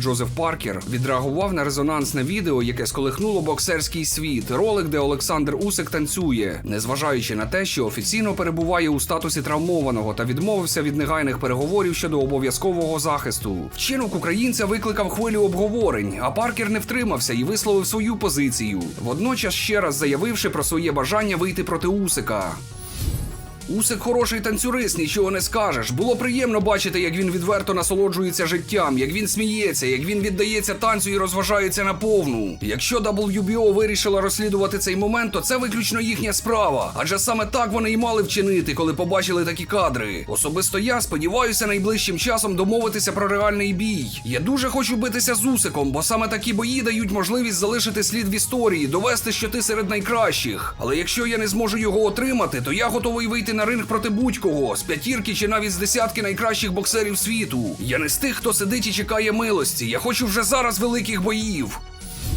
Джозеф Паркер відреагував на резонансне відео, яке сколихнуло боксерський світ. Ролик, де Олександр Усик танцює, незважаючи на те, що офіційно перебуває у статусі травмованого та відмовився від негайних переговорів щодо обов'язкового захисту. Вчинок українця викликав хвилю обговорень, а Паркер не втримався і висловив свою позицію, водночас ще раз заявивши про своє бажання вийти проти Усика. Усик хороший танцюрист, нічого не скажеш. Було приємно бачити, як він відверто насолоджується життям, як він сміється, як він віддається танцю і розважається на повну. Якщо WBO вирішила розслідувати цей момент, то це виключно їхня справа. Адже саме так вони і мали вчинити, коли побачили такі кадри. Особисто я сподіваюся найближчим часом домовитися про реальний бій. Я дуже хочу битися з Усиком, бо саме такі бої дають можливість залишити слід в історії, довести, що ти серед найкращих. Але якщо я не зможу його отримати, то я готовий вийти на ринг проти будь-кого з п'ятірки чи навіть з десятки найкращих боксерів світу. Я не з тих, хто сидить і чекає милості. Я хочу вже зараз великих боїв.